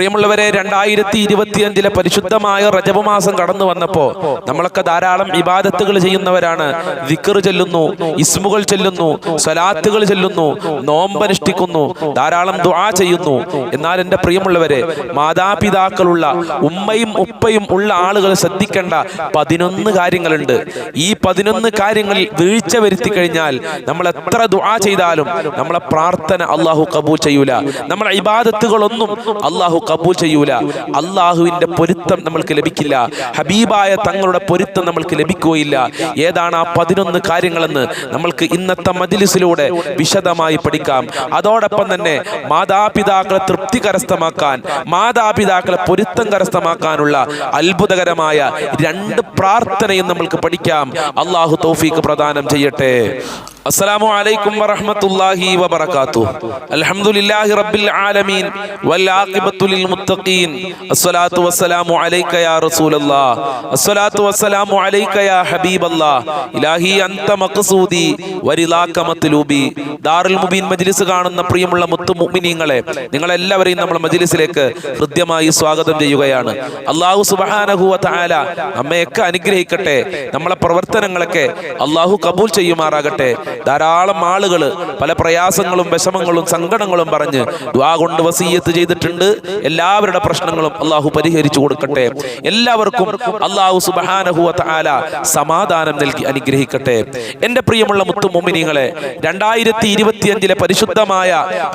പ്രിയമുള്ളവരെ രണ്ടായിരത്തി ഇരുപത്തിയഞ്ചിലെ പരിശുദ്ധമായ റജബ് മാസം കടന്നു വന്നപ്പോ നമ്മളൊക്കെ ധാരാളം ഇബാദത്തുകൾ ചെയ്യുന്നവരാണ്. വിക്കർ ചെല്ലുന്നു ഇസ്മുകൾ ചെല്ലുന്നു സ്വലാത്തുകൾ ചെല്ലുന്നു നോമ്പനുഷ്ഠിക്കുന്നു ധാരാളം ദുആ ചെയ്യുന്നു. എന്നാൽ എന്റെ പ്രിയമുള്ളവരെ മാതാപിതാക്കളുള്ള ഉമ്മയും ഉപ്പയും ഉള്ള ആളുകൾ ശ്രദ്ധിക്കേണ്ട പതിനൊന്ന് കാര്യങ്ങളുണ്ട്. ഈ പതിനൊന്ന് കാര്യങ്ങളിൽ വീഴ്ച വരുത്തി കഴിഞ്ഞാൽ നമ്മൾ എത്ര ദുആ ചെയ്താലും നമ്മളെ പ്രാർത്ഥന അള്ളാഹു കബൂൽ ചെയ്യൂല. നമ്മളെ ഇബാദത്തുകളൊന്നും അള്ളാഹു കബൂൽ ചെയ്യൂല. അള്ളാഹുവിന്റെ പൊരുത്തം നമ്മൾക്ക് ലഭിക്കില്ല. ഹബീബായ തങ്ങളുടെ പൊരുത്തം നമ്മൾക്ക് ലഭിക്കുകയില്ല. ഏതാണ് ആ പതിനൊന്ന് കാര്യങ്ങളെന്ന് നമ്മൾക്ക് ഇന്നത്തെ മജിലിസിലൂടെ വിശദമായി പഠിക്കാം. അതോടൊപ്പം തന്നെ മാതാപിതാക്കളെ തൃപ്തി കരസ്ഥമാക്കാൻ മാതാപിതാക്കളെ പൊരുത്തം കരസ്ഥമാക്കാനുള്ള അത്ഭുതകരമായ രണ്ട് പ്രാർത്ഥനയും നമ്മൾക്ക് പഠിക്കാം. അള്ളാഹു തൗഫീഖ് പ്രദാനം ചെയ്യട്ടെ. അസ്സലാമു അലൈക്കും വറഹ്മത്തുള്ളാഹി വബറകാതുഹു. അൽഹംദുലില്ലാഹി റബ്ബിൽ ആലമീൻ. വൽ ആഖിബത്തു ലിൽ മുത്തഖീൻ. അസ്സലാത്തു വസ്സലാമു അലൈക യാ റസൂലല്ലാഹ് അസ്സലാത്തു വസ്സലാമു അലൈക യാ ഹബീബല്ലാഹ് ഇലാഹി അൻത മഖസൂദി വരിലാക മത്ലൂബി. ദാറുൽ മുബീൻ മജ്ലിസ് കാണുന്ന പ്രിയമുള്ള മുത്തു മുഅ്മിനീങ്ങളെ നിങ്ങളെല്ലാവരെയും നമ്മൾ മജ്ലിസിലേക്ക് ഹൃദ്യമായി സ്വാഗതം ചെയ്യുകയാണ്. അള്ളാഹു സുബ്ഹാനഹു വ തആല നമ്മയൊക്കെ അനുഗ്രഹിക്കട്ടെ. നമ്മളെ പ്രവർത്തനങ്ങളൊക്കെ അള്ളാഹു കബൂൽ ചെയ്യുമാറാകട്ടെ. ധാരാളം ആളുകൾ പല പ്രയാസങ്ങളും വിഷമങ്ങളും സങ്കടങ്ങളും പറഞ്ഞ് ദ്വാ കൊണ്ട് വസീയത്ത് ചെയ്തിട്ടുണ്ട്. എല്ലാവരുടെ പ്രശ്നങ്ങളും അള്ളാഹു പരിഹരിച്ചു കൊടുക്കട്ടെ. എല്ലാവർക്കും അള്ളാഹു സുബാനഹു തആല സമാധാനം നൽകി അനുഗ്രഹിക്കട്ടെ. എന്റെ പ്രിയമുള്ള മുത്തു മുമിനിങ്ങളെ രണ്ടായിരത്തി ഇരുപത്തിയഞ്ചിലെ പരിശുദ്ധമായ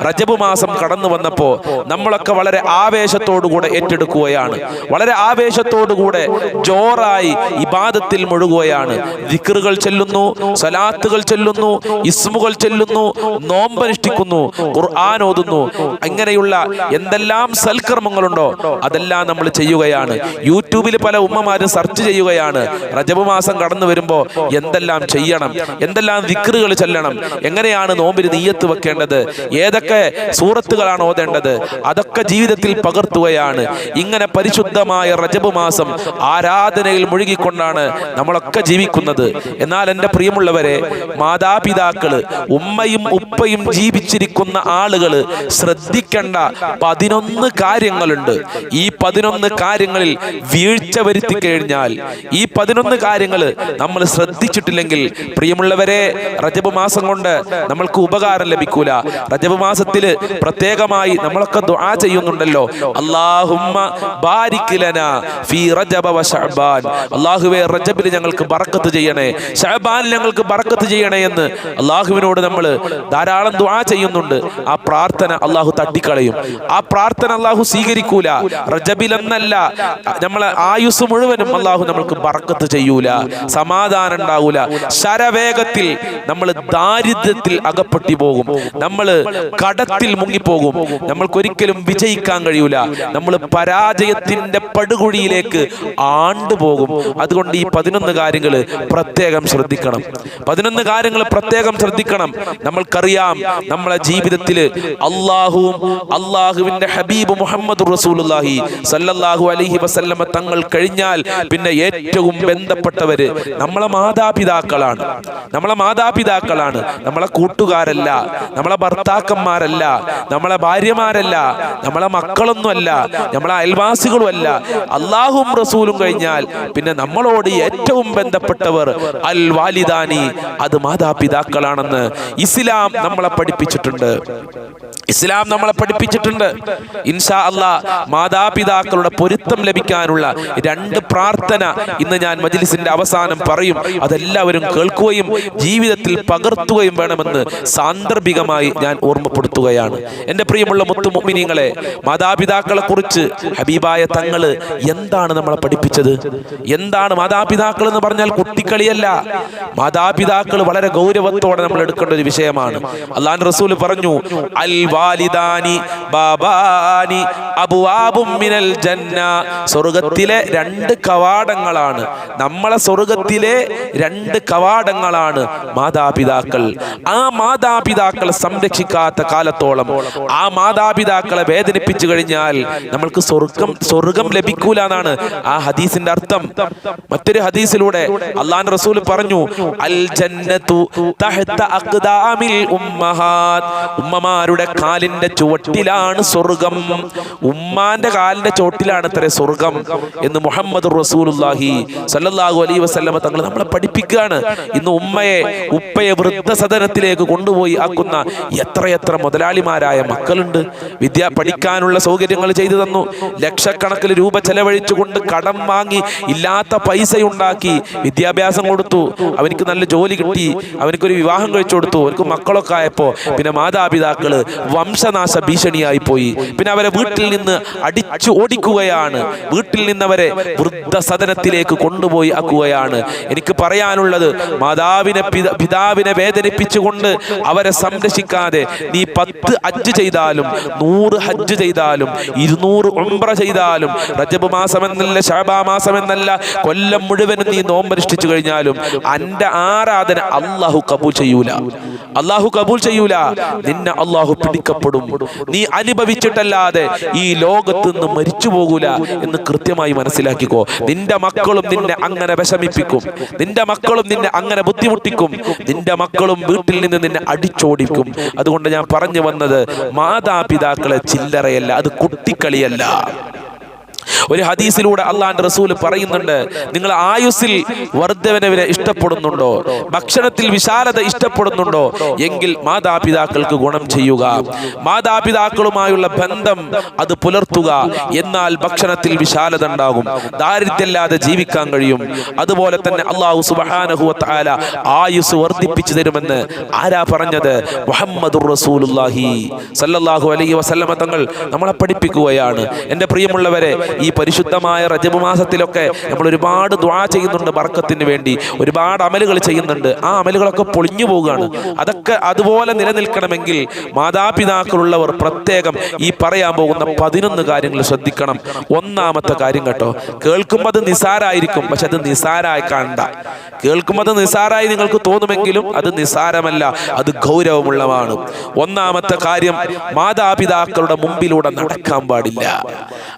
റജബ് മാസം കടന്നു വന്നപ്പോൾ നമ്മളൊക്കെ വളരെ ആവേശത്തോടുകൂടെ ഏറ്റെടുക്കുകയാണ്. വളരെ ആവേശത്തോടുകൂടെ ജോറായി ഇബാദത്തിൽ മുഴുകുകയാണ്. ദിക്കറുകൾ ചെല്ലുന്നു സലാത്തുകൾ ചെല്ലുന്നു ഇസ്മുകൾ ചെല്ലുന്നു നോമ്പനുഷ്ഠിക്കുന്നു ഖുർആൻ ഓതുന്നു. അങ്ങനെയുള്ള എന്തെല്ലാം സൽക്കർമ്മങ്ങളുണ്ടോ അതെല്ലാം നമ്മൾ ചെയ്യുകയാണ്. യൂട്യൂബിൽ പല ഉമ്മമാരും സെർച്ച് ചെയ്യുകയാണ്. റജബ് മാസം കടന്നു വരുമ്പോൾ എന്തെല്ലാം ചെയ്യണം എന്തെല്ലാം വിക്രുകൾ ചെല്ലണം എങ്ങനെയാണ് നോമ്പിന് നീയത്ത് വെക്കേണ്ടത് ഏതൊക്കെ സൂറത്തുകളാണ് ഓതേണ്ടത് അതൊക്കെ ജീവിതത്തിൽ പകർത്തുകയാണ്. ഇങ്ങനെ പരിശുദ്ധമായ റജബ് മാസം ആരാധനയിൽ മുഴുകിക്കൊണ്ടാണ് നമ്മളൊക്കെ ജീവിക്കുന്നത്. എന്നാൽ എന്റെ പ്രിയമുള്ളവരെ മാതാപിതാക്കൾ ഉമ്മയും ഉപ്പയും ജീവിച്ചിരിക്കുന്ന ആളുകൾ ശ്രദ്ധിക്കേണ്ട പതിനൊന്ന് കാര്യങ്ങളുണ്ട്. ഈ പതിനൊന്ന് കാര്യങ്ങളിൽ വീഴ്ച വരുത്തി കഴിഞ്ഞാൽ ഈ പതിനൊന്ന് കാര്യങ്ങൾ നമ്മൾ ശ്രദ്ധിച്ചിട്ടില്ലെങ്കിൽ പ്രിയമുള്ളവരെ റജബ് മാസം കൊണ്ട് നമ്മൾക്ക് ഉപകാരം ലഭിക്കൂല. റജബ് മാസത്തിൽ പ്രത്യേകമായി നമ്മളൊക്കെ ദുആ ചെയ്യുന്നുണ്ടല്ലോ. അല്ലാഹുമ്മ ബാരിക് ലനാ ഫീ റജബ വ ശഅബാൻ. അല്ലാഹുവേ റജബിൽ ഞങ്ങൾക്ക് ബർക്കത്ത് ചെയ്യണേ. ശഅബാനിൽ ഞങ്ങൾക്ക് ബർക്കത്ത് ചെയ്യണേ എന്ന് അള്ളാഹുവിനോട് നമ്മൾ ധാരാളം ദുആ ചെയ്യുന്നുണ്ട്. ആ പ്രാർത്ഥന അള്ളാഹു തട്ടിക്കളയും. ആ പ്രാർത്ഥന അള്ളാഹു സ്വീകരിക്കൂല. റജബിൽ എന്നല്ല നമ്മളെ ആയുസ് മുഴുവനും അള്ളാഹു നമ്മൾക്ക് ബറക്കത്ത് ചെയ്യൂല. സമാധാനം ഉണ്ടാവൂല. ശരവേഗത്തിൽ നമ്മൾ ദാരിദ്ര്യത്തിൽ അകപ്പെട്ടി പോകും. നമ്മൾ കടത്തിൽ മുങ്ങിപ്പോകും. നമ്മൾക്കൊരിക്കലും വിജയിക്കാൻ കഴിയൂല. നമ്മൾ പരാജയത്തിന്റെ പടുകുഴിയിലേക്ക് ആണ്ടുപോകും. അതുകൊണ്ട് ഈ പതിനൊന്ന് കാര്യങ്ങൾ പ്രത്യേകം ശ്രദ്ധിക്കണം. പതിനൊന്ന് കാര്യങ്ങൾ പ്രത്യേകം ശ്രദ്ധിക്കണം. നമ്മൾക്കറിയാം നമ്മളെ ജീവിതത്തിൽ അള്ളാഹുവും അള്ളാഹുവിന്റെ ഹബീബ് മുഹമ്മദ് റസൂലുള്ളാഹി സല്ലല്ലാഹു അലൈഹി വസല്ലമ തങ്ങൾ കഴിഞ്ഞാൽ പിന്നെ ഏറ്റവും ബന്ധപ്പെട്ടവര് നമ്മളെ മാതാപിതാക്കളാണ്. നമ്മളെ മാതാപിതാക്കളാണ്. നമ്മളെ കൂട്ടുകാരല്ല നമ്മളെ ഭർത്താക്കന്മാരല്ല നമ്മളെ ഭാര്യമാരല്ല നമ്മളെ മക്കളൊന്നുമല്ല നമ്മളെ അയൽവാസികളും അല്ല അള്ളാഹും റസൂലും കഴിഞ്ഞാൽ പിന്നെ നമ്മളോട് ഏറ്റവും ബന്ധപ്പെട്ടവർ അൽ വാലിദാനി അത് മാതാപിതാക്കളാണെന്ന് ഇസ്ലാം നമ്മളെ പഠിപ്പിച്ചിട്ടുണ്ട്. ഇസ്ലാം നമ്മളെ പഠിപ്പിച്ചിട്ടുണ്ട്. ഇൻഷാ അല്ലാ മാതാപിതാക്കളുടെ പൊരുത്തം ലഭിക്കാനുള്ള രണ്ട് പ്രാർത്ഥന ഇന്ന് ഞാൻ മജ്ലിസിന്റെ അവസാനം പറയും. അതെല്ലാവരും കേൾക്കുകയും ജീവിതത്തിൽ പകർത്തുകയും വേണമെന്ന് സാന്ദർഭികമായി ഞാൻ ഓർമ്മപ്പെടുത്തുകയാണ്. എന്റെ പ്രിയമുള്ള മുത്തു മുഅ്മിനീങ്ങളെ മാതാപിതാക്കളെ കുറിച്ച് ഹബീബായ തങ്ങൾ എന്താണ് നമ്മളെ പഠിപ്പിച്ചത്? എന്താണ് മാതാപിതാക്കൾ എന്ന് പറഞ്ഞാൽ കുട്ടിക്കളിയല്ല. മാതാപിതാക്കൾ വളരെ ഗൗരവത്തോടെ നമ്മൾ എടുക്കേണ്ട ഒരു വിഷയമാണ്. അള്ളാൻ റസൂൽ പറഞ്ഞു അൽ വാലിദാനി ബാബാനി അബുവാബും ജന്ന. സ്വർഗത്തിലെ രണ്ട് കവാടങ്ങളാണ്. നമ്മളെ സ്വർഗത്തിലെ രണ്ട് കവാടങ്ങളാണ് മാതാപിതാക്കൾ. ആ മാതാപിതാക്കളെ സംരക്ഷിക്കാത്ത കാലത്തോളം ആ മാതാപിതാക്കളെ വേദനിപ്പിച്ചു കഴിഞ്ഞാൽ നമ്മൾക്ക് സ്വർഗം സ്വർഗം ലഭിക്കൂല എന്നാണ് ആ ഹദീസിന്റെ അർത്ഥം. മറ്റൊരു ഹദീസിലൂടെ അള്ളാൻ റസൂൽ പറഞ്ഞു അൽ ജന്നത്തു ഉമ്മമാരുടെ കാലിന്റെ ചുവട്ടിലാണ് സ്വർഗം. ഉമ്മാന്റെ കാലിന്റെ ചോട്ടിലാണ് അത്ര സ്വർഗം എന്ന് മുഹമ്മദ് റസൂലുല്ലാഹി സല്ലല്ലാഹു അലൈഹി വസല്ലമ തങ്ങൾ നമ്മളെ പഠിപ്പിക്കുകയാണ്. ഇന്ന് ഉമ്മയെ ഉപ്പയെ വൃദ്ധസദനത്തിലേക്ക് കൊണ്ടുപോയി ആക്കുന്ന എത്രയെത്ര മുതലാളിമാരായ മക്കളുണ്ട്. വിദ്യ പഠിക്കാനുള്ള സൗകര്യങ്ങൾ ചെയ്തു തന്നു. ലക്ഷക്കണക്കിന് രൂപ ചെലവഴിച്ചുകൊണ്ട് കടം വാങ്ങി ഇല്ലാത്ത പൈസ ഉണ്ടാക്കി വിദ്യാഭ്യാസം കൊടുത്തു. അവനിക്ക് നല്ല ജോലി കിട്ടി. അവനിക്കൊരു വിവാഹം കഴിച്ചു കൊടുത്തു. അവർക്ക് മക്കളൊക്കെ ആയപ്പോ പിന്നെ മാതാപിതാക്കൾ വംശനാശ ഭീഷണിയായി പോയി. പിന്നെ അവരെ വീട്ടിൽ നിന്ന് അടിച്ചു ഓടിക്കുകയാണ്. വീട്ടിൽ നിന്നവരെ വൃദ്ധസദനത്തിലേക്ക് കൊണ്ടുപോയി ആക്കുകയാണ്. എനിക്ക് പറയാനുള്ളത് മാതാവിനെ പിതാവിനെ വേദനിപ്പിച്ചുകൊണ്ട് അവരെ സംരക്ഷിക്കാതെ നീ പത്ത് ഹജ്ജ് ചെയ്താലും നൂറ് ഹജ്ജ് ചെയ്താലും ഇരുന്നൂറ് ഉംറ ചെയ്താലും റജബ് മാസം എന്നല്ല ഷാബാ മാസം എന്നല്ല കൊല്ലം മുഴുവനും നീ നോമ്പനുഷ്ഠിച്ചു കഴിഞ്ഞാലും അന്റെ ആരാധന അള്ളാഹു കബൂൽ ചെയ്യൂല. അള്ളാഹു കബൂൽ ചെയ്യൂല. നിന്നെ അള്ളാഹു പിടിക്കപ്പെടും. നീ അനുഭവിച്ചിട്ടല്ലാതെ ഈ ലോകത്ത് നിന്ന് മരിച്ചു പോകൂല എന്ന് കൃത്യമായി മനസ്സിലാക്കിക്കോ. നിന്റെ മക്കളും നിന്നെ അങ്ങനെ വിഷമിപ്പിക്കും. നിന്റെ മക്കളും നിന്നെ അങ്ങനെ ബുദ്ധിമുട്ടിക്കും. നിന്റെ മക്കളും വീട്ടിൽ നിന്ന് നിന്നെ അടിച്ചോടിക്കും. അതുകൊണ്ട് ഞാൻ പറഞ്ഞു വന്നത് മാതാപിതാക്കളെ ചില്ലറയല്ല അത് കുട്ടിക്കളിയല്ല. ഒരു ഹദീസിലൂടെ അള്ളാഹാന്റെ റസൂൽ പറയുന്നുണ്ട് നിങ്ങൾ ആയുസ്സിൽ വർദ്ധവനവിനെ ഇഷ്ടപ്പെടുന്നുണ്ടോ? ഭക്ഷണത്തിൽ വിശാലത ഇഷ്ടപ്പെടുന്നുണ്ടോ? എങ്കിൽ മാതാപിതാക്കൾക്ക് ഗുണം ചെയ്യുക. മാതാപിതാക്കളുമായുള്ള ബന്ധം അത് പുലർത്തുക. എന്നാൽ ഭക്ഷണത്തിൽ വിശാലത ഉണ്ടാകും. ദാരിദ്ര്യമില്ലാതെ ജീവിക്കാൻ കഴിയും. അതുപോലെ തന്നെ അള്ളാഹു സുബാനഹുല ആയുസ് വർദ്ധിപ്പിച്ചു തരുമെന്ന് ആരാ പറഞ്ഞത്? മുഹമ്മദ് റസൂലുല്ലാഹി സല്ലല്ലാഹു അലൈഹി വസല്ലമ തങ്ങൾ നമ്മളെ പഠിപ്പിക്കുകയാണ്. എന്റെ പ്രിയമുള്ളവരെ പരിശുദ്ധമായ റജബ് മാസത്തിലൊക്കെ നമ്മൾ ഒരുപാട് ദ്വാ ചെയ്യുന്നുണ്ട് ബർക്കത്തിന് വേണ്ടി. ഒരുപാട് അമലുകൾ ചെയ്യുന്നുണ്ട്. ആ അമലുകളൊക്കെ പൊളിഞ്ഞു പോവുകയാണ്. അതൊക്കെ അതുപോലെ നിലനിൽക്കണമെങ്കിൽ മാതാപിതാക്കളുള്ളവർ പ്രത്യേകം ഈ പറയാൻ പോകുന്ന പതിനൊന്ന് കാര്യങ്ങൾ ശ്രദ്ധിക്കണം. ഒന്നാമത്തെ കാര്യം കേട്ടോ കേൾക്കുമ്പോൾ അത് നിസാരായിരിക്കും പക്ഷെ അത് നിസാരായി കാണണ്ട. കേൾക്കുമ്പോൾ അത് നിസാരായി നിങ്ങൾക്ക് തോന്നുമെങ്കിലും അത് നിസാരമല്ല അത് ഗൗരവമുള്ളതാണ്. ഒന്നാമത്തെ കാര്യം മാതാപിതാക്കളുടെ മുമ്പിലൂടെ നടക്കാൻ പാടില്ല.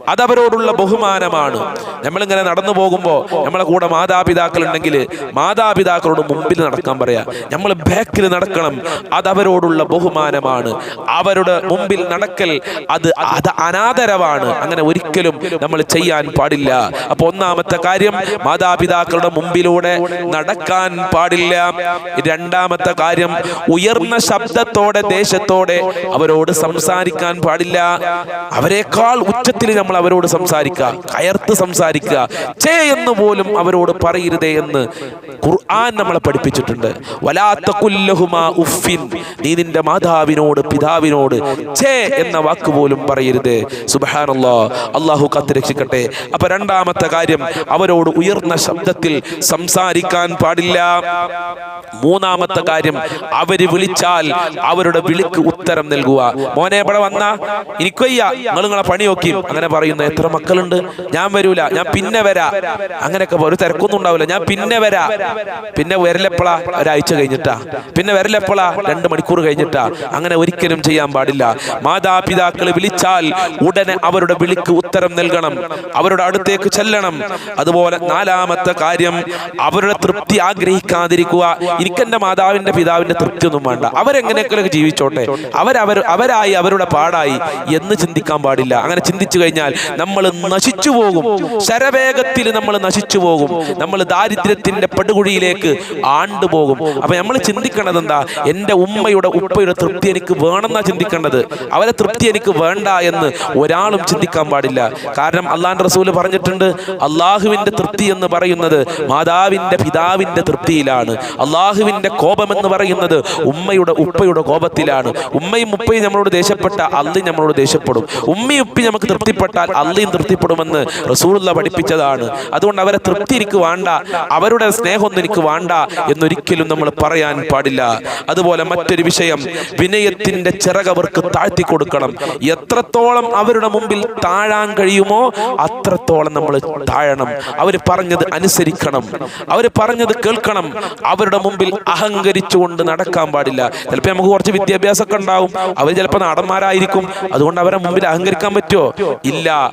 അതവരോടുള്ള ബഹുമാനമാണ്. നമ്മളിങ്ങനെ നടന്നു പോകുമ്പോൾ നമ്മളെ കൂടെ മാതാപിതാക്കൾ ഉണ്ടെങ്കിൽ മാതാപിതാക്കളോട് മുമ്പിൽ നടക്കാൻ പറയാ. നമ്മൾ ബാക്കിൽ നടക്കണം. അത് അവരോടുള്ള ബഹുമാനമാണ്. അവരുടെ മുമ്പിൽ നടക്കൽ അത് അത് അനാദരവാണ്. അങ്ങനെ ഒരിക്കലും നമ്മൾ ചെയ്യാൻ പാടില്ല. അപ്പൊ ഒന്നാമത്തെ കാര്യം മാതാപിതാക്കളുടെ മുമ്പിലൂടെ നടക്കാൻ പാടില്ല. രണ്ടാമത്തെ കാര്യം ഉയർന്ന ശബ്ദത്തോടെ ദേശത്തോടെ അവരോട് സംസാരിക്കാൻ പാടില്ല. അവരെക്കാൾ ഉച്ചത്തിൽ നമ്മൾ അവരോട് സംസാരിക്കുക കയർത്ത് സംസാരിക്കുക ചേ എന്ന് പോലും അവരോട് പറയരുതേ എന്ന് ഖുർആൻ നമ്മളെ പഠിപ്പിച്ചിട്ടുണ്ട്. വലാത്ത കുല്ലഹുമാ ഉഫിൻ നീ നിന്റെ മാതാവിനോട് പിതാവിനോട് ചേ എന്ന വാക്ക് പോലും പറയരുത്. സുബഹാനല്ലാ അള്ളാഹു കാത്തുരക്ഷിക്കട്ടെ അപ്പൊ രണ്ടാമത്തെ കാര്യം അവരോട് ഉയർന്ന ശബ്ദത്തിൽ സംസാരിക്കാൻ പാടില്ല. മൂന്നാമത്തെ കാര്യം അവർ വിളിച്ചാൽ അവരുടെ വിളിക്ക് ഉത്തരം നൽകുക. മോനെ ഇവിടെ വന്ന? എനിക്കൊയ്യ നിങ്ങൾ നിങ്ങളെ പണി നോക്കി. അങ്ങനെ പറയുന്ന എത്ര മക്കളുണ്ട് ഞാൻ വരൂല. ഞാൻ പിന്നെ വരാ. അങ്ങനെയൊക്കെ ഒരു തിരക്കൊന്നും ഉണ്ടാവില്ല. ഞാൻ പിന്നെ വരാ. പിന്നെ വരലെപ്പളാ? ഒരാഴ്ച കഴിഞ്ഞിട്ടാ. പിന്നെ വരലെപ്പളാ? രണ്ട് മണിക്കൂർ കഴിഞ്ഞിട്ടാ. അങ്ങനെ ഒരിക്കലും ചെയ്യാൻ പാടില്ല. മാതാപിതാക്കൾ വിളിച്ചാൽ ഉടനെ അവരുടെ വിളിക്ക് ഉത്തരം നൽകണം. അവരുടെ അടുത്തേക്ക് ചെല്ലണം. അതുപോലെ നാലാമത്തെ കാര്യം അവരുടെ തൃപ്തി ആഗ്രഹിക്കാതിരിക്കുക. എനിക്കെന്റെ മാതാവിന്റെ പിതാവിന്റെ തൃപ്തി ഒന്നും വേണ്ട. അവരെങ്ങനെയൊക്കെ ജീവിച്ചോട്ടെ? അവരവർ അവരായി അവരുടെ പാടായി എന്ന് ചിന്തിക്കാൻ പാടില്ല. അങ്ങനെ ചിന്തിച്ചു കഴിഞ്ഞാൽ നമ്മൾ നശിച്ചു പോകും ശരവേഗത്തിൽ നമ്മൾ നശിച്ചു പോകും നമ്മൾ ദാരിദ്ര്യത്തിന്റെ പടുകുഴിയിലേക്ക് ആണ്ടുപോകും. അപ്പൊ നമ്മൾ ചിന്തിക്കേണ്ടത് എന്താ? എന്റെ ഉമ്മയുടെ ഉപ്പയുടെ തൃപ്തി എനിക്ക് വേണമെന്നാ ചിന്തിക്കേണ്ടത്. അവരെ തൃപ്തി എനിക്ക് വേണ്ട എന്ന് ഒരാളും ചിന്തിക്കാൻ പാടില്ല. കാരണം അള്ളാൻ റസൂൽ പറഞ്ഞിട്ടുണ്ട് അള്ളാഹുവിന്റെ തൃപ്തി എന്ന് പറയുന്നത് മാതാവിന്റെ പിതാവിന്റെ തൃപ്തിയിലാണ്. അള്ളാഹുവിന്റെ കോപം എന്ന് പറയുന്നത് ഉമ്മയുടെ ഉപ്പയുടെ കോപത്തിലാണ്. ഉമ്മയും ഉപ്പയും നമ്മളോട് ദേഷ്യപ്പെട്ട അള്ളി നമ്മളോട് ദേഷ്യപ്പെടും. ഉമ്മയും ഉപ്പി നമുക്ക് തൃപ്തിപ്പെട്ടാൽ അള്ളിയും തൃപ്തിപ്പെടുമെന്ന് റസൂലുള്ള പഠിപ്പിച്ചതാണ്. അതുകൊണ്ട് അവരെ തൃപ്തി എനിക്ക് വേണ്ട അവരുടെ സ്നേഹമൊന്നും എനിക്ക് വേണ്ട എന്നൊരിക്കലും നമ്മൾ പറയാൻ പാടില്ല. അതുപോലെ മറ്റൊരു വിഷയം വിനയത്തിന്റെ ചിറകവർക്ക് താഴ്ത്തി കൊടുക്കണം. എത്രത്തോളം അവരുടെ മുമ്പിൽ താഴാൻ കഴിയുമോ അത്രത്തോളം നമ്മൾ താഴണം. അവർ പറഞ്ഞത് അനുസരിക്കണം. അവർ പറഞ്ഞത് കേൾക്കണം. അവരുടെ മുമ്പിൽ അഹങ്കരിച്ചുകൊണ്ട് നടക്കാൻ പാടില്ല. ചിലപ്പോൾ നമുക്ക് കുറച്ച് വിദ്യാഭ്യാസമൊക്കെ ഉണ്ടാവും. അവർ ചിലപ്പോൾ നടന്മാരായിരിക്കും. അതുകൊണ്ട് അവരെ മുമ്പിൽ അഹങ്കരിക്കാൻ പറ്റുമോ? ഇല്ല.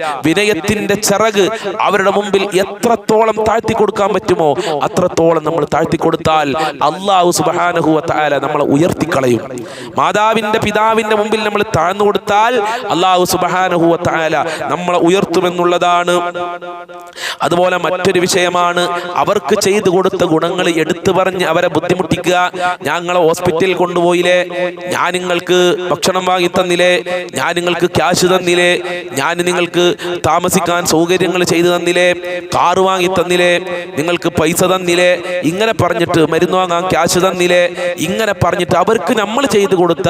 വിജയത്തിന്റെ ചിറക് അവരുടെ മുമ്പിൽ എത്രത്തോളം താഴ്ത്തി കൊടുക്കാൻ പറ്റുമോ അത്രത്തോളം നമ്മൾ താഴ്ത്തി കൊടുത്താൽ അള്ളാഹു സുബാനഹുവ താല നമ്മളെ ഉയർത്തിക്കളയും. മാതാവിന്റെ പിതാവിന്റെ മുമ്പിൽ നമ്മൾ താഴ്ന്നു കൊടുത്താൽ അള്ളാഹു സുബാനഹുവ നമ്മളെ ഉയർത്തുമെന്നുള്ളതാണ്. അതുപോലെ മറ്റൊരു വിഷയമാണ് അവർക്ക് ചെയ്തു കൊടുത്ത ഗുണങ്ങൾ എടുത്തു പറഞ്ഞ് അവരെ ബുദ്ധിമുട്ടിക്കുക. ഞങ്ങളെ ഹോസ്പിറ്റലിൽ കൊണ്ടുപോയില്ലേ ഞാൻ നിങ്ങൾക്ക് ഭക്ഷണം വാങ്ങി തന്നില്ലേ ഞാൻ നിങ്ങൾക്ക് ക്യാഷ് തന്നില്ലേ ഞാൻ നിങ്ങൾക്ക് താമസിക്കാൻ സൗകര്യങ്ങൾ ചെയ്തു തന്നില്ലേ? കാറ് വാങ്ങി തന്നില്ലേ? നിങ്ങൾക്ക് പൈസ തന്നില്ലേ? ഇങ്ങനെ പറഞ്ഞിട്ട് മരുന്ന് വാങ്ങാൻ ക്യാഷ് തന്നില്ലേ? ഇങ്ങനെ പറഞ്ഞിട്ട് അവർക്ക് നമ്മൾ ചെയ്തു കൊടുത്ത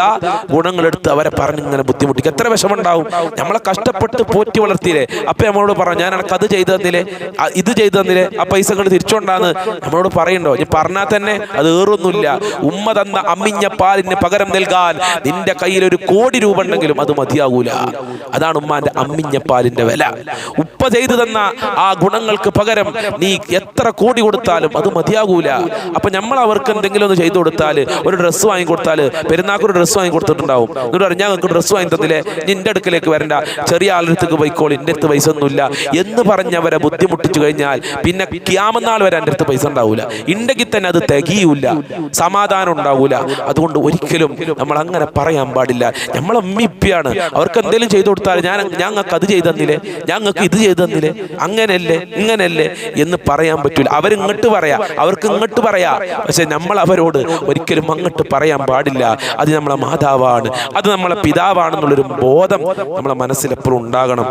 ഗുണങ്ങളെടുത്ത് അവരെ പറഞ്ഞ് ഇങ്ങനെ ബുദ്ധിമുട്ടിക്കും. എത്ര വിഷമുണ്ടാവും നമ്മളെ കഷ്ടപ്പെട്ട് പോറ്റി വളർത്തിയില്ലേ? അപ്പം നമ്മളോട് പറഞ്ഞു ഞാൻ എനിക്ക് അത് ചെയ്തു തന്നില്ലേ? ഇത് ചെയ്തു തന്നില്ലേ? ആ പൈസ കൊണ്ട് തിരിച്ചോണ്ടാന്ന് നമ്മളോട് പറയണ്ടോ? ഇനി പറഞ്ഞാൽ തന്നെ അത് ഏറൊന്നുമില്ല. ഉമ്മ തന്ന അമ്മിഞ്ഞ പാലിന് പകരം നൽകാൻ നിന്റെ കയ്യിൽ ഒരു കോടി രൂപ ഉണ്ടെങ്കിലും അത് മതിയാകൂല അതാണ് ഉമ്മാന്റെ അമ്മിഞ്ഞ പാലിന്റെ വില. ഉപ്പ ചെയ്തു തന്ന ആ ഗുണങ്ങൾക്ക് പകരം നീ എത്ര കോടി കൊടുത്താലും അത് മതിയാകൂല. അപ്പൊ നമ്മൾ അവർക്ക് എന്തെങ്കിലും ഒന്ന് ചെയ്തു കൊടുത്താൽ ഒരു ഡ്രസ്സ് വാങ്ങി കൊടുത്താൽ പെരുന്നാക്കൊരു ഡ്രസ്സ് വാങ്ങി കൊടുത്തിട്ടുണ്ടാവും. എന്നിട്ട് അറിഞ്ഞാൽ ഞങ്ങൾക്ക് ഡ്രസ്സ് വാങ്ങി തന്നില്ലേ? നിന്റെ അടുക്കലേക്ക് വരണ്ട. ചെറിയ ആളുടെ പോയിക്കോൾ എന്റെ അടുത്ത് പൈസ ഒന്നുമില്ല. എന്ന് പറഞ്ഞ് അവരെ ബുദ്ധിമുട്ടിച്ചു കഴിഞ്ഞാൽ പിന്നെ ക്യാമനാൾ വരെ എന്റെ അടുത്ത് പൈസ ഉണ്ടാവൂല. ഉണ്ടെങ്കിൽ തന്നെ അത് തികയൂല. സമാധാനം ഉണ്ടാവൂല. അതുകൊണ്ട് ഒരിക്കലും നമ്മൾ അങ്ങനെ പറയാൻ പാടില്ല. നമ്മളെ ഉമ്മിപ്പിയാണ്. അവർക്ക് എന്തെങ്കിലും ചെയ്തു കൊടുത്താൽ ഞാൻ ഞങ്ങൾക്ക് അത് ചെയ്തു തന്നില്ലേ? ഞങ്ങൾക്ക് ഇത് ചെയ്തു തന്നില്ലേ അങ്ങനല്ലേ ഇങ്ങനല്ലേ എന്ന് പറയാൻ പറ്റൂല. അവരിങ്ങോട്ട് പറയാ. അവർക്ക് ഇങ്ങോട്ട് പറയാ. പക്ഷെ നമ്മൾ അവരോട് ഒരിക്കലും അങ്ങോട്ട് പറയാൻ പാടില്ല. അത് നമ്മളെ മാതാവാണ്. അത് നമ്മളെ പിതാവാണെന്നുള്ളൊരു ബോധം നമ്മളെ മനസ്സിൽ എപ്പോഴും ഉണ്ടാകണം.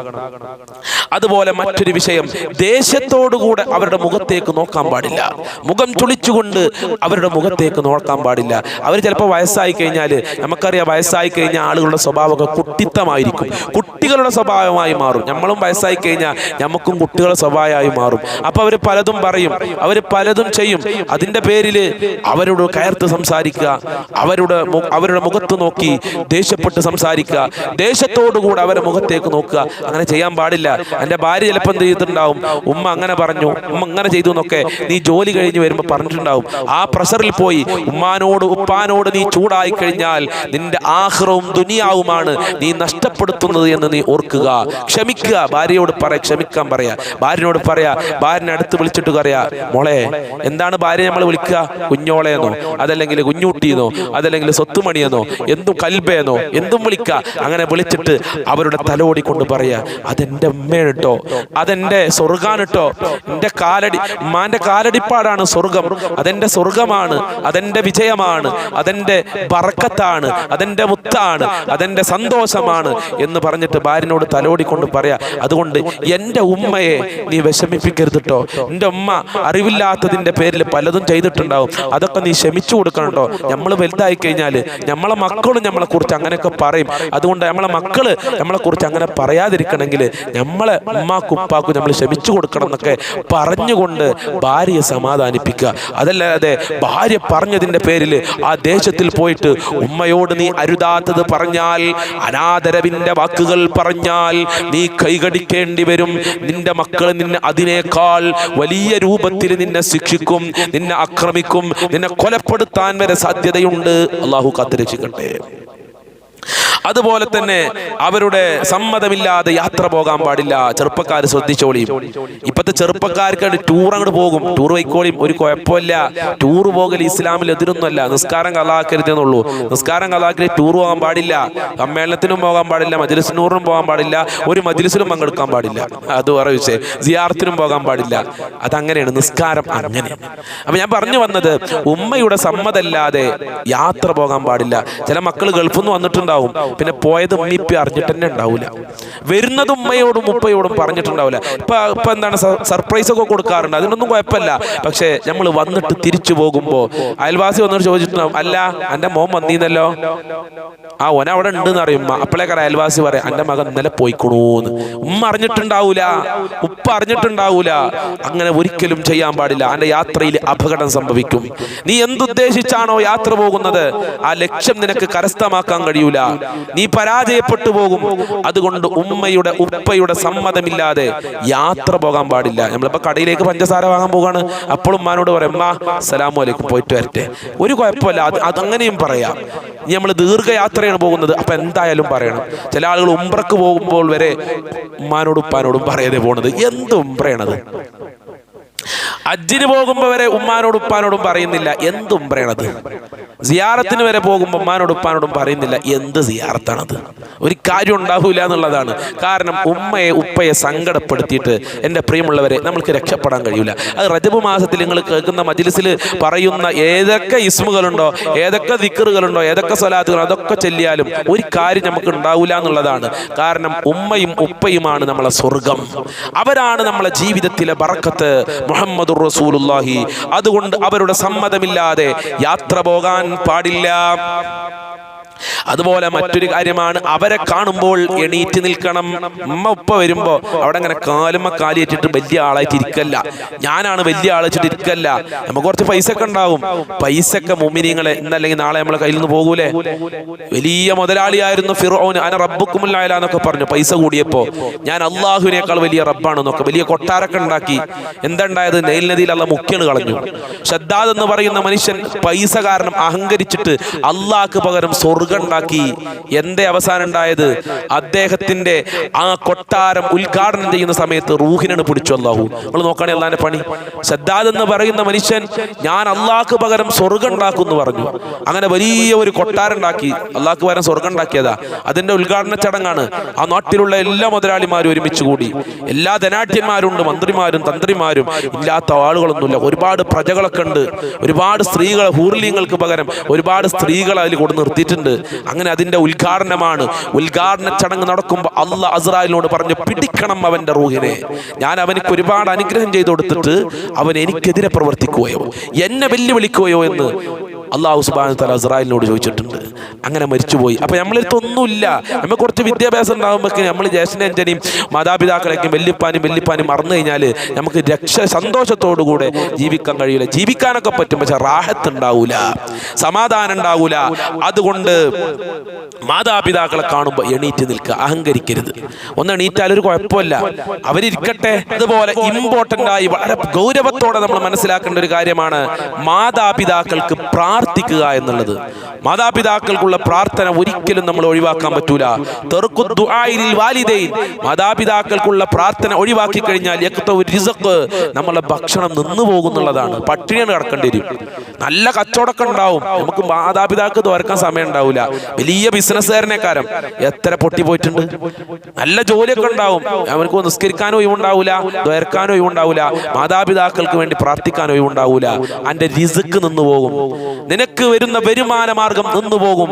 അതുപോലെ മറ്റൊരു വിഷയം. ദേശത്തോടുകൂടെ അവരുടെ മുഖത്തേക്ക് നോക്കാൻ പാടില്ല. മുഖം ചുളിച്ചുകൊണ്ട് അവരുടെ മുഖത്തേക്ക് നോക്കാൻ പാടില്ല. അവർ ചിലപ്പോൾ വയസ്സായി കഴിഞ്ഞാൽ നമുക്കറിയാം വയസ്സായി കഴിഞ്ഞ ആളുകളുടെ സ്വഭാവമൊക്കെ കുട്ടിത്തമായിരിക്കും. കുട്ടികളുടെ സ്വഭാവമായി മാറും. നമ്മളും വയസ്സായി കഴിഞ്ഞാൽ നമുക്കും കുട്ടികളെ സ്വഭാവമായി മാറും. അപ്പൊ അവർ പലതും പറയും. അവർ പലതും ചെയ്യും. അതിന്റെ പേരിൽ അവരോട് കയർത്ത് സംസാരിക്കുക. അവരുടെ അവരുടെ മുഖത്ത് നോക്കി ദേഷ്യപ്പെട്ട് സംസാരിക്കുക. ദേശത്തോടുകൂടെ അവരുടെ മുഖത്തേക്ക് നോക്കുക. അങ്ങനെ ചെയ്യാൻ പാടില്ല. എന്റെ ഭാര്യ ചിലപ്പോൾ എന്ത് ചെയ്തിട്ടുണ്ടാവും? ഉമ്മ അങ്ങനെ പറഞ്ഞു. ഉമ്മ അങ്ങനെ ചെയ്തു എന്നൊക്കെ നീ ജോലി കഴിഞ്ഞ് വരുമ്പോൾ പറഞ്ഞിട്ടുണ്ടാവും. ആ പ്രഷറിൽ പോയി ഉമ്മാനോട് ഉപ്പാനോട് നീ ചൂടായി കഴിഞ്ഞാൽ നിന്റെ ആഹ്റവും ദുനിയാവുമാണ് നീ നഷ്ടപ്പെടുത്തുന്നത് എന്ന് നീ ഓർക്കുക. ക്ഷമിക്കുക. ഭാര്യയോട് പറയാ ക്ഷമിക്കാൻ പറയാ. ഭാര്യനോട് പറയാ ഭാര്യനെ അടുത്ത് വിളിച്ചിട്ട് പറയാ മോളെ എന്താണ് ഭാര്യ നമ്മൾ വിളിക്കുക? കുഞ്ഞോളെന്നോ? അതല്ലെങ്കിൽ കുഞ്ഞൂട്ടിയെന്നോ അതല്ലെങ്കിൽ സ്വത്തുമണിയെന്നോ? എന്തും കൽബേന്നോ? എന്തും വിളിക്കുക? അങ്ങനെ വിളിച്ചിട്ട് അവരുടെ തലോടി കൊണ്ട് പറയാ അതെന്റെ ഉമ്മയാണ് അതെന്റെ സ്വർഗാണ് കേട്ടോ കാലടി ഉമ്മാന്റെ കാലടിപ്പാടാണ് സ്വർഗം അതെന്റെ സ്വർഗമാണ് അതെന്റെ വിജയമാണ്. അതെന്റെ ബറക്കത്താണ്. അതെന്റെ മുത്താണ്. അതെന്റെ സന്തോഷമാണ്. എന്ന് പറഞ്ഞിട്ട് ഭാര്യനോട് തലോടിക്കൊണ്ട് പറയാ അതുകൊണ്ട് എന്റെ ഉമ്മയെ നീ വിഷമിപ്പിക്കരുത് കേട്ടോ എന്റെ ഉമ്മ അറിവില്ലാത്തതിന്റെ പേരിൽ പലതും ചെയ്തിട്ടുണ്ടാവും. അതൊക്കെ നീ ക്ഷമിച്ചു കൊടുക്കണം നമ്മൾ വലുതായി കഴിഞ്ഞാൽ നമ്മളെ മക്കളും നമ്മളെ കുറിച്ച് അങ്ങനെയൊക്കെ പറയും. അതുകൊണ്ട് നമ്മളെ മക്കൾ നമ്മളെ കുറിച്ച് അങ്ങനെ പറയാതിരിക്കണമെങ്കിൽ നമ്മളെ ഉമ്മാക്കും ഉപ്പാക്കും നമ്മൾ ക്ഷമിച്ചു കൊടുക്കണം എന്നൊക്കെ പറഞ്ഞുകൊണ്ട് ഭാര്യയെ സമാധാനിപ്പിക്കുക. അതല്ലാതെ ഭാര്യ പറഞ്ഞതിന്റെ പേരിൽ ആ ദേശത്തിൽ പോയിട്ട് ഉമ്മയോട് നീ അരുതാത്തത് പറഞ്ഞാൽ അനാദരവിന്റെ വാക്കുകൾ പറഞ്ഞാൽ നീ കൈകടിക്കേണ്ടി വരും നിന്റെ മക്കൾ നിന്നെ അതിനേക്കാൾ വലിയ രൂപത്തിൽ നിന്നെ ശിക്ഷിക്കും നിന്നെ ആക്രമിക്കും നിന്നെ കൊലപ്പെടുത്താൻ വരെ സാധ്യതയുണ്ട്. അള്ളാഹു കാത്തുരക്ഷിക്കട്ടെ. അതുപോലെ തന്നെ അവരുടെ സമ്മതമില്ലാതെ യാത്ര പോകാൻ പാടില്ല. ചെറുപ്പക്കാർ ശ്രദ്ധിച്ചോളിയും ഇപ്പത്തെ ചെറുപ്പക്കാർക്ക് ടൂർ അങ്ങോട്ട് പോകും. ടൂർ പോയിക്കോളിയും ഒരു കുഴപ്പമില്ല. ടൂർ പോകൽ ഇസ്ലാമിൽ എതിരൊന്നുമല്ല. നിസ്കാരം കലാക്കരുതെന്നുള്ളൂ. നിസ്കാരം കലാക്കരുത് ടൂർ പോകാൻ പാടില്ല. സമ്മേളനത്തിനും പോകാൻ പാടില്ല. മജ്ലിസിനൂറിനും പോകാൻ പാടില്ല. ഒരു മജ്ലിസിലും പങ്കെടുക്കാൻ പാടില്ല. അത് വേറെ വിഷയം. സിയാർത്തിനും പോകാൻ പാടില്ല. അതങ്ങനെയാണ്. നിസ്കാരം അങ്ങനെ. അപ്പൊ ഞാൻ പറഞ്ഞു വന്നത് ഉമ്മയുടെ സമ്മതല്ലാതെ യാത്ര പോകാൻ പാടില്ല. ചില മക്കൾ ഗൾഫിൽ നിന്ന് വന്നിട്ടുണ്ടാവും പിന്നെ പോയത് ഉമ്മിപ്പി അറിഞ്ഞിട്ട് തന്നെ ഉണ്ടാവില്ല വരുന്നത് ഉമ്മയോടും ഉപ്പയോടും പറഞ്ഞിട്ടുണ്ടാവില്ല ഇപ്പൊ ഇപ്പൊ എന്താണ് സർപ്രൈസ് ഒക്കെ കൊടുക്കാറുണ്ട്. അതിനൊന്നും കുഴപ്പമില്ല. പക്ഷെ നമ്മൾ വന്നിട്ട് തിരിച്ചു പോകുമ്പോ അയൽവാസി വന്നിട്ട് ചോദിച്ചിട്ടുണ്ടാവും അല്ല എന്റെ മോൻ വന്നീന്നല്ലോ? ആ ഓന അവിടെ ഉണ്ടെന്ന് അറിയും അപ്പോഴേക്കാർ അയൽവാസി പറയാം എന്റെ മകൻ ഇന്നലെ പോയിക്കണൂന്ന്. ഉമ്മ അറിഞ്ഞിട്ടുണ്ടാവൂല. ഉപ്പ അറിഞ്ഞിട്ടുണ്ടാവൂല. അങ്ങനെ ഒരിക്കലും ചെയ്യാൻ പാടില്ല. അന്റെ യാത്രയിൽ അപകടം സംഭവിക്കും. നീ എന്തുദ്ദേശിച്ചാണോ യാത്ര പോകുന്നത്? ആ ലക്ഷ്യം നിനക്ക് കരസ്ഥമാക്കാൻ കഴിയൂല. നീ പരാജയപ്പെട്ടു പോകും. അതുകൊണ്ട് ഉമ്മയുടെ ഉപ്പയുടെ സമ്മതമില്ലാതെ യാത്ര പോകാൻ പാടില്ല. നമ്മളിപ്പോ കടയിലേക്ക് പഞ്ചസാര വാങ്ങാൻ പോകാണ് അപ്പോഴും ഉമ്മാനോട് പറയും അമ്മ സലാമു അലൈക്കും പോയിട്ട് വരട്ടെ. ഒരു കുഴപ്പമില്ല. അത് അതങ്ങനെയും പറയാം. നമ്മൾ ദീർഘയാത്രയാണ് പോകുന്നത്. അപ്പൊ എന്തായാലും പറയണം. ചില ആളുകൾ ഉംറക്ക് പോകുമ്പോൾ വരെ ഉമ്മാനോടും ഉപ്പാനോടും പറയാതെ പോണത്. എന്ത് ഉംറയാണത്? അജ്ജിന് പോകുമ്പോ വരെ ഉമ്മാനോടും ഉപ്പാനോടും പറയുന്നില്ല. എന്ത് ഉംബ്രയാണത് സിയാറത്തിന് വരെ പോകുമ്പോൾ ഉമ്മാനോടും ഉപ്പാനോടും പറയുന്നില്ല. എന്ത് സിയാറത്താണത്? ഒരു കാര്യം ഉണ്ടാവില്ല എന്നുള്ളതാണ്. കാരണം ഉമ്മയെ ഉപ്പയെ സങ്കടപ്പെടുത്തിയിട്ട് എന്റെ പ്രിയമുള്ളവരെ നമ്മൾക്ക് രക്ഷപ്പെടാൻ കഴിയില്ല അത് റജബ് മാസത്തിൽ നിങ്ങൾ കേൾക്കുന്ന മജിലിസിൽ പറയുന്ന ഏതൊക്കെ ഇസ്മുകളുണ്ടോ ഏതൊക്കെ ദിക്കറുകളുണ്ടോ ഏതൊക്കെ സ്വലാത്തുകളോ അതൊക്കെ ചെല്ലിയാലും ഒരു കാര്യം നമുക്ക് ഉണ്ടാവില്ല എന്നുള്ളതാണ്. കാരണം ഉമ്മയും ഉപ്പയുമാണ് നമ്മളെ സ്വർഗം. അവരാണ് നമ്മളെ ജീവിതത്തിലെ ബറക്കത്ത്. മുഹമ്മദ് റസൂലുള്ളാഹി. അതുകൊണ്ട് അവരുടെ സമ്മതമില്ലാതെ യാത്ര പോകാൻ പാടില്ല. അതുപോലെ മറ്റൊരു കാര്യമാണ് അവരെ കാണുമ്പോൾ എണീറ്റ് നിൽക്കണം. ഉമ്മ ഉപ്പ വരുമ്പോ അവിടെ അങ്ങനെ കാലുമ്മ കാലിയേറ്റിട്ട് വലിയ ആളായിട്ട് ഇരിക്കല്ല ഞാനാണ് വലിയ ആളായിട്ട് ഇരിക്കല്ല. നമുക്ക് കുറച്ച് പൈസ ഒക്കെ ഉണ്ടാവും. പൈസ ഒക്കെ മുമിനിങ്ങളെ ഇന്നല്ലെങ്കിൽ നാളെ നമ്മളെ കയ്യിൽ നിന്ന് പോകൂലേ? വലിയ മുതലാളിയായിരുന്നു ഫിറോൻ അന റബ്ബുക്കുമില്ല എന്നൊക്കെ പറഞ്ഞു. പൈസ കൂടിയപ്പോ ഞാൻ അള്ളാഹുവിനേക്കാൾ വലിയ റബ്ബാണെന്നൊക്കെ വലിയ കൊട്ടാരൊക്കെ ഉണ്ടാക്കി. എന്തുണ്ടായത് നെയിൽ നദിയിൽ മുക്കിയാണ് കളഞ്ഞു. ഷദ്ദാദ് എന്ന് പറയുന്ന മനുഷ്യൻ പൈസ കാരണം അഹങ്കരിച്ചിട്ട് അള്ളാഹ്ക്ക് പകരം സ്വർഗം ഉണ്ടാക്കി എന്തേ അവസാനം ഉണ്ടായത്? അദ്ദേഹത്തിന്റെ ആ കൊട്ടാരം ഉദ്ഘാടനം ചെയ്യുന്ന സമയത്ത് റൂഹിനാണ് പിടിച്ചു അള്ളാഹു നമ്മൾ നോക്കണേ അള്ളാന്റെ പണി. സദ്ദാദ് എന്ന് പറയുന്ന മനുഷ്യൻ ഞാൻ അള്ളാഹ്ക്ക് പകരം സ്വർഗം ഉണ്ടാക്കും എന്ന് പറഞ്ഞു. അങ്ങനെ വലിയ ഒരു കൊട്ടാരം ഉണ്ടാക്കി. അള്ളാഹ്ക്ക് പകരം സ്വർഗം ഉണ്ടാക്കിയതാ. അതിന്റെ ഉദ്ഘാടന ചടങ്ങാണ്. ആ നാട്ടിലുള്ള എല്ലാ മുതലാളിമാരും ഒരുമിച്ച് കൂടി. എല്ലാ ധനാഠ്യന്മാരുണ്ട് മന്ത്രിമാരും തന്ത്രിമാരും. ഇല്ലാത്ത ആളുകളൊന്നുമില്ല. ഒരുപാട് പ്രജകളൊക്കെ ഉണ്ട്. ഒരുപാട് സ്ത്രീകൾ ഹൂർലിങ്ങൾക്ക് പകരം ഒരുപാട് സ്ത്രീകൾ അതിൽ കൊണ്ട് നിർത്തിയിട്ടുണ്ട്. അങ്ങനെ അതിന്റെ ഉദ്ഘാടനമാണ്. ഉദ്ഘാടന ചടങ്ങ് നടക്കുമ്പോൾ അല്ല അസ്രായേലിനോട് പറഞ്ഞു പിടിക്കണം അവന്റെ റൂഹിനെ. ഞാൻ അവനക്ക് ഒരുപാട് അനുഗ്രഹം ചെയ്തു കൊടുത്തിട്ട് അവൻ എനിക്കെതിരെ പ്രവർത്തിക്കുകയോ എന്നെ വെല്ലുവിളിക്കുകയോ എന്ന് അള്ളാഹു സുബാൻ തല അസ്രായേലിനോട് ചോദിച്ചിട്ടുണ്ട്. അങ്ങനെ മരിച്ചുപോയി. അപ്പൊ നമ്മളടുത്ത് ഒന്നുമില്ല നമ്മൾ കുറച്ച് വിദ്യാഭ്യാസം ഉണ്ടാകുമ്പോഴേക്കും നമ്മൾ ജ്യേഷ്ഠനും അഞ്ചനെയും മാതാപിതാക്കളെയൊക്കെ വെല്ലിപ്പാനും വെല്ലിപ്പാനും മറന്നു കഴിഞ്ഞാൽ നമുക്ക് രക്ഷ സന്തോഷത്തോടുകൂടെ ജീവിക്കാൻ കഴിയില്ല. ജീവിക്കാനൊക്കെ പറ്റും. പക്ഷെ റാഹത്ത് ഉണ്ടാവൂല. സമാധാനം ഉണ്ടാവൂല. അതുകൊണ്ട് മാതാപിതാക്കളെ കാണുമ്പോൾ എണീറ്റ് നിൽക്കുക. അഹങ്കരിക്കരുത്. ഒന്ന് എണീറ്റാൽ ഒരു കുഴപ്പമില്ല. അവരിരിക്കട്ടെ. അതുപോലെ ഇമ്പോർട്ടന്റ് ആയി വളരെ ഗൗരവത്തോടെ നമ്മൾ മനസ്സിലാക്കേണ്ട ഒരു കാര്യമാണ്. മാതാപിതാക്കൾക്ക് പ്രാർത്ഥിക്കുക എന്നുള്ളത്. മാതാപിതാക്കൾക്കുള്ള പ്രാർത്ഥന ഒരിക്കലും നമ്മൾ ഒഴിവാക്കാൻ പറ്റൂല. വാലിദൈൻ. മാതാപിതാക്കൾക്കുള്ള പ്രാർത്ഥന ഒഴിവാക്കി കഴിഞ്ഞാൽ റിസ്ഖ് നമ്മളെ ഭക്ഷണം നിന്നു പോകുന്നുള്ളതാണ് പട്ടിണിയാണ് കിടക്കേണ്ടി വരും. നല്ല കച്ചവടമൊക്കെ ഉണ്ടാവും. നമുക്ക് മാതാപിതാക്കൾ തുറക്കാൻ സമയം ഉണ്ടാവില്ല വലിയ ബിസിനസ്സുകാരനെക്കാരം. എത്ര പൊട്ടി പോയിട്ടുണ്ട് നല്ല ജോലിയൊക്കെ ഉണ്ടാവും. അവർക്ക് നിസ്കരിക്കാനോ ഒഴിവുണ്ടാവില്ല ദ്വരക്കാനോ ഒഴിവുണ്ടാവില്ല മാതാപിതാക്കൾക്ക് വേണ്ടി പ്രാർത്ഥിക്കാനോ ഒഴിവുണ്ടാവില്ല അന്റെ റിസ്ക് നിന്നു പോകും നിനക്ക് വരുന്ന വരുമാന മാർഗം നിന്നു പോകും.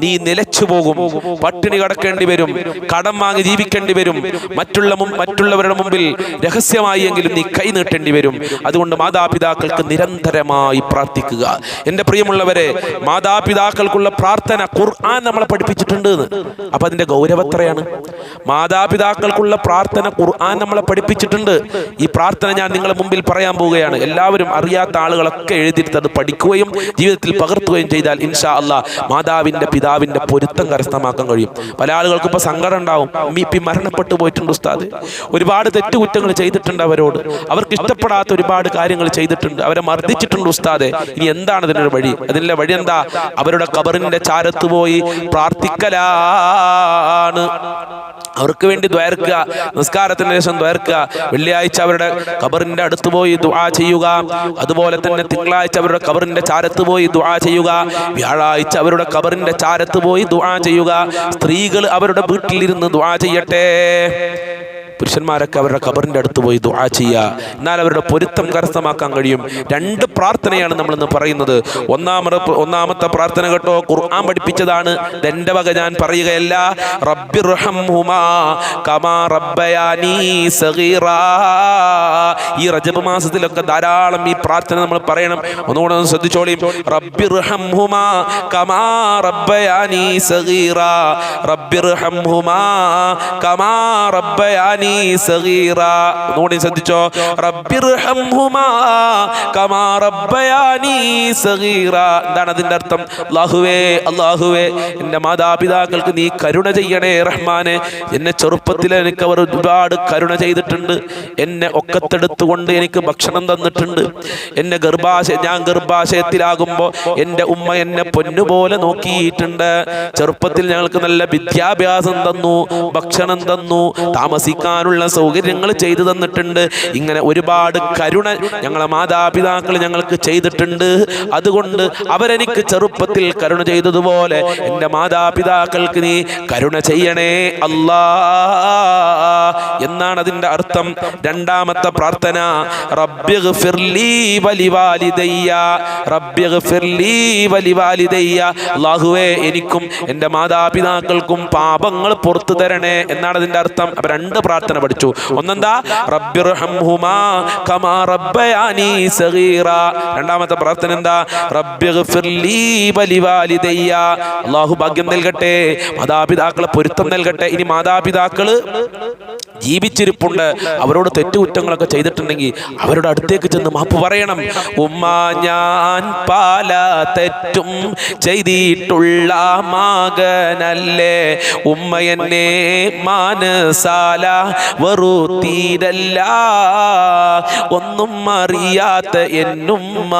നീ നിലച്ചു പോകും. പട്ടിണി കടക്കേണ്ടി വരും. കടം വാങ്ങി ജീവിക്കേണ്ടി വരും. മറ്റുള്ള മറ്റുള്ളവരുടെ മുമ്പിൽ രഹസ്യമായി എങ്കിലും നീ കൈ നീട്ടേണ്ടി വരും. അതുകൊണ്ട് മാതാപിതാക്കൾക്ക് നിരന്തരമായി പ്രാർത്ഥിക്കുക. എന്റെ പ്രിയമുള്ളവരെ മാതാപിതാക്കൾക്കുള്ള പ്രാർത്ഥന ഖുർആൻ നമ്മളെ പഠിപ്പിച്ചിട്ടുണ്ട്. അപ്പൊ അതിന്റെ ഗൗരവത്രയാണ് മാതാപിതാക്കൾക്കുള്ള പ്രാർത്ഥന ഖുർആൻ നമ്മളെ പഠിപ്പിച്ചിട്ടുണ്ട്. ഈ പ്രാർത്ഥന ഞാൻ നിങ്ങളുടെ മുമ്പിൽ പറയാൻ പോവുകയാണ്. എല്ലാവരും അറിയാത്ത ആളുകളൊക്കെ എഴുതിയിട്ട് അത് പഠിക്കുകയും ജീവിതത്തിൽ പകർത്തുകയും ചെയ്താൽ ഇൻഷാ അല്ലാ മാതാവിന്റെ പിതാവിന്റെ പൊരുത്തം കരസ്ഥമാക്കാൻ കഴിയും. പല ആളുകൾക്കും ഇപ്പൊ സങ്കടം ഉണ്ടാവും. അമ്മി ഇപ്പി മരണപ്പെട്ടു പോയിട്ടുണ്ട് ഉസ്താദ്. ഒരുപാട് തെറ്റുകുറ്റങ്ങൾ ചെയ്തിട്ടുണ്ട് അവരോട്. അവർക്ക് ഇഷ്ടപ്പെടാത്ത ഒരുപാട് കാര്യങ്ങൾ ചെയ്തിട്ടുണ്ട്. അവരെ മർദ്ദിച്ചിട്ടുണ്ട് ഉസ്താദെ. ഇനി എന്താണ് ഇതിനൊരു വഴി? അതിന്റെ വഴി എന്താ? അവരുടെ കബറിന്റെ ചാരത്ത് പോയി പ്രാർത്ഥിക്കലാണ്. അവർക്ക് വേണ്ടി ദ്വയർക്കുക നിസ്കാരത്തിന് ശേഷം ദ്വയർക്കുക വെള്ളിയാഴ്ച അവരുടെ കബറിന്റെ അടുത്ത് പോയി ദുആ ചെയ്യുക. അതുപോലെ തന്നെ തിങ്കളാഴ്ച അവരുടെ കബറിന്റെ ചാരത്ത് പോയി ദുആ ചെയ്യുക. വ്യാഴാഴ്ച അവരുടെ കബറിന്റെ ചാരത്ത് പോയി ദുആ ചെയ്യുക. സ്ത്രീകൾ അവരുടെ വീട്ടിലിരുന്ന് ദുആ ചെയ്യട്ടെ. പുരുഷന്മാരൊക്കെ അവരുടെ കബറിന്റെ അടുത്ത് പോയി ദുആ ചെയ്യുക. എന്നാൽ അവരുടെ പൊരുത്തം കരസ്ഥമാക്കാൻ കഴിയും. രണ്ട് പ്രാർത്ഥനയാണ് നമ്മളിന്ന് പറയുന്നത്. ഒന്നാമത് ഒന്നാമത്തെ പ്രാർത്ഥന കേട്ടോ ഖുർആൻ പഠിപ്പിച്ചതാണ്. എന്റെ വക ഞാൻ പറയുകയല്ല. റബ്ബി കമാ റബ്ബയാനി ഈ റജബ് മാസത്തിലൊക്കെ ധാരാളം ഈ പ്രാർത്ഥന നമ്മൾ പറയണം. ഒന്നുകൂടെ ഒന്ന് ശ്രദ്ധിച്ചോളിയും റബ്ബി കമാ റബ്ബയാനി റബ്ബിർഹംഹുമാ കമാ റബ്ബയാനി ശ്രദ്ധിച്ചോ? റബ്ബിർഹംഹുമാ കമാ റബ്ബയാനി സഗീറ. എന്താണ് അതിന്റെ അർത്ഥം. അല്ലാഹുവേ അല്ലാഹുവേ മാതാപിതാക്കൾക്ക് നീ കരുണ ചെയ്യണേ റഹ്മാനെ. എന്നെ ചെറുപ്പത്തിൽ എനിക്ക് അവർ ഒരുപാട് കരുണ ചെയ്തിട്ടുണ്ട്. എന്നെ ഒക്കത്തെടുത്തുകൊണ്ട് എനിക്ക് ഭക്ഷണം തന്നിട്ടുണ്ട്. എന്നെ ഗർഭാശയ ഞാൻ ഗർഭാശയത്തിലാകുമ്പോൾ എന്റെ ഉമ്മ എന്നെ പൊന്നുപോലെ നോക്കിയിട്ടുണ്ട്. ചെറുപ്പത്തിൽ ഞങ്ങൾക്ക് നല്ല വിദ്യാഭ്യാസം തന്നു ഭക്ഷണം തന്നു താമസിക്കാനുള്ള സൗകര്യങ്ങൾ ചെയ്തു തന്നിട്ടുണ്ട്. ഇങ്ങനെ ഒരുപാട് കരുണ ഞങ്ങളെ മാതാപിതാക്കൾ ഞങ്ങൾക്ക് ചെയ്തിട്ടുണ്ട്. അതുകൊണ്ട് അവരെനിക്ക് ചെറുപ്പത്തിൽ കരുണ ചെയ്തതുപോലെ എന്റെ മാതാപിതാക്കൾക്ക് നീ കരുണ ചെയ്യണേ അല്ലാ. എന്നാണ് അതിന്റെ അർത്ഥം. രണ്ടാമത്തെ പ്രാർത്ഥന എനിക്കും എന്റെ മാതാപിതാക്കൾക്കും പാപങ്ങൾ പുറത്തു തരണേ എന്നാണ് അതിന്റെ അർത്ഥം. അപ്പൊ രണ്ട് പ്രാർത്ഥന പഠിച്ചു. ഒന്നെന്താ? രണ്ടാമത്തെ പ്രാർത്ഥന എന്താ? അള്ളാഹു ഭാഗ്യം നൽകട്ടെ മാതാപിതാക്കളെ പൊരുത്തം നൽകട്ടെ. ഇനി മാതാപിതാക്കൾ ജീവിച്ചിരിപ്പുണ്ട്. അവരോട് തെറ്റുകുറ്റങ്ങളൊക്കെ ചെയ്തിട്ടുണ്ടെങ്കിൽ അവരുടെ അടുത്തേക്ക് ചെന്ന് മാപ്പ് പറയണം. ഉമ്മ ഞാൻ പാല തെറ്റും ചെയ്തിട്ടുള്ള മകനല്ലേ. ഉമ്മ എന്നെ മാനസാല വെറുത്തീരല്ല ഒന്നും അറിയാത്ത എന്നുമ്മ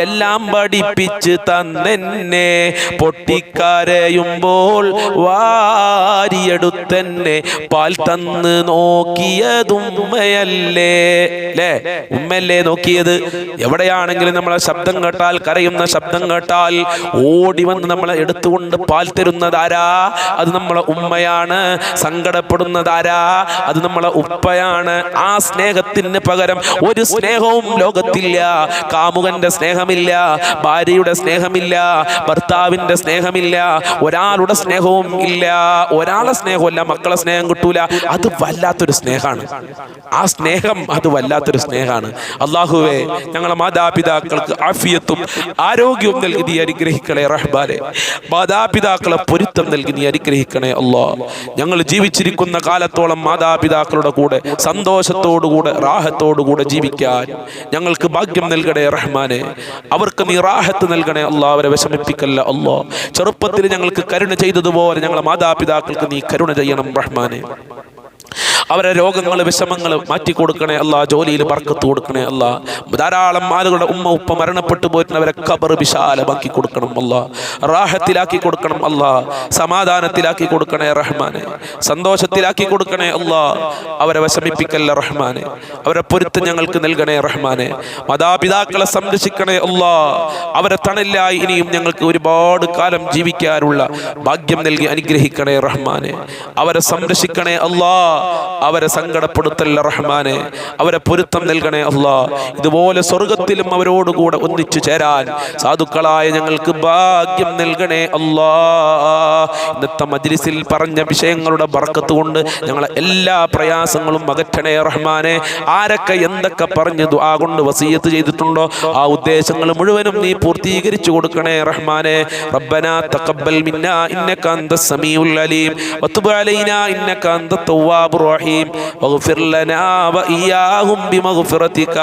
എല്ലാം പഠിപ്പിച്ച് തന്നെ പൊട്ടിക്കരയുമ്പോൾ വാരിയെടുത്തന്നെ. പാൽ തന്ന് നോക്കിയതുമ്മയല്ലേ. അല്ലേ ഉമ്മയല്ലേ നോക്കിയത്? എവിടെയാണെങ്കിലും നമ്മളെ ശബ്ദം കേട്ടാൽ കരയുന്ന ശബ്ദം കേട്ടാൽ ഓടി വന്ന് നമ്മളെ എടുത്തുകൊണ്ട് പാൽ തരുന്നതാരാ? അത് നമ്മളെ ഉമ്മയാണ്. സങ്കടപ്പെടുന്നതാരാ? അത് നമ്മളെ ഉപ്പയാണ്. ആ സ്നേഹത്തിന് പകരം ഒരു സ്നേഹവും ലോകത്തില്ല. കാമുകന്റെ സ്നേഹമില്ല ഭാര്യയുടെ സ്നേഹമില്ല ഭർത്താവിന്റെ സ്നേഹമില്ല ഒരാളുടെ സ്നേഹവും ഇല്ല. ഒരാളെ സ്നേഹമല്ല മക്കളെ സ്നേഹം കിട്ടൂല. അത് വല്ലാത്തൊരു സ്നേഹമാണ്. ആ സ്നേഹം അത് വല്ലാത്തൊരു സ്നേഹമാണ്. അള്ളാഹുവെ ഞങ്ങളെ മാതാപിതാക്കൾക്ക് ആഫിയത്തും ആരോഗ്യവും നൽകി നീ അനുഗ്രഹിക്കണേ റഹ്ബാനെ മാതാപിതാക്കളെ പൊരുത്തം നൽകി നീ അനുഗ്രഹിക്കണേ അള്ളാ. ഞങ്ങൾ ജീവിച്ചിരിക്കുന്ന കാലത്തോളം മാതാപിതാക്കളുടെ കൂടെ സന്തോഷത്തോടുകൂടെ റാഹത്തോടുകൂടെ ജീവിക്കാൻ ഞങ്ങൾക്ക് ഭാഗ്യം നൽകണേ റഹ്മാനെ. അവർക്ക് നീ റാഹത്ത് നൽകണേ അള്ളാ അവരെ വിഷമിപ്പിക്കല്ല അല്ലോ ചെറുപ്പത്തിൽ ഞങ്ങൾക്ക് കരുണ ചെയ്തതുപോലെ ഞങ്ങളെ മാതാപിതാക്കൾക്ക് നീ കരുണ ചെയ്യണം റഹ്മാനെ. അവരെ രോഗങ്ങൾ വിഷമങ്ങൾ മാറ്റി കൊടുക്കണേ അല്ല ജോലിയിൽ പറക്കത്ത് കൊടുക്കണേ അല്ല. ധാരാളം ആളുകളുടെ ഉമ്മ ഉപ്പ മരണപ്പെട്ടു പോയിട്ട് അവരെ കബർ വിശാലമാക്കി കൊടുക്കണം അല്ല. റാഹത്തിലാക്കി കൊടുക്കണം അല്ല. സമാധാനത്തിലാക്കി കൊടുക്കണേ റഹ്മാനെ. സന്തോഷത്തിലാക്കി കൊടുക്കണേ അല്ല. അവരെ വിഷമിപ്പിക്കല്ല റഹ്മാനെ. അവരെ പൊരുത്ത് ഞങ്ങൾക്ക് നൽകണേ റഹ്മാനെ. മാതാപിതാക്കളെ സംരക്ഷിക്കണേ അല്ല. അവരെ തണലിലായി ഇനിയും ഞങ്ങൾക്ക് ഒരുപാട് കാലം ജീവിക്കാനുള്ള ഭാഗ്യം നൽകി അനുഗ്രഹിക്കണേ റഹ്മാനെ. അവരെ സംരക്ഷിക്കണേ അല്ലാ. അവരെ സങ്കടപ്പെടുത്തല്ല റഹ്മാനെ. അവരെ പൊരുത്തം നൽകണേ അള്ളാ ഇതുപോലെ സ്വർഗത്തിലും അവരോടുകൂടെ ഒന്നിച്ചു ചേരാൻ സാധുക്കളായ ഞങ്ങൾക്ക് ഭാഗ്യം നൽകണേ അള്ളാ ഇന്നത്തെ മജ്ലിസിൽ പറഞ്ഞ വിഷയങ്ങളുടെ ബർക്കത്ത് കൊണ്ട് ഞങ്ങളെ എല്ലാ പ്രയാസങ്ങളും അകറ്റണേ റഹ്മാനെ. ആരൊക്കെ എന്തൊക്കെ പറഞ്ഞു ദുആ കൊണ്ട് വസീയത്ത് ചെയ്തിട്ടുണ്ടോ ആ ഉദ്ദേശങ്ങൾ മുഴുവനും നീ പൂർത്തീകരിച്ചു കൊടുക്കണേ റഹ്മാനെ. റബ്ബന തഖബ്ബൽ മിന്നാ ഇന്നക അന്ത സമീഉൽ അലീം. വതുബ് അലൈനാ ഇന്നക തവ്വാബുർ റഹീം واغفر لنا وإياهم بمغفرتك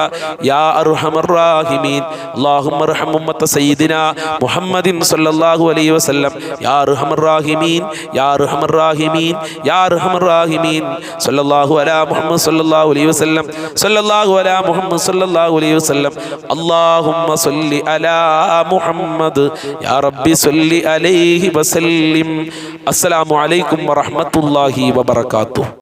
يا أرحم الراحمين اللهم ارحم أمة سيدنا محمد صلى الله عليه وسلم يا أرحم الراحمين يا أرحم الراحمين يا أرحم الراحمين صلى الله على محمد صلى الله عليه وسلم صلى الله على محمد صلى الله عليه وسلم اللهم صل على محمد يا ربي صل عليه وسلم السلام عليكم ورحمة الله وبركاته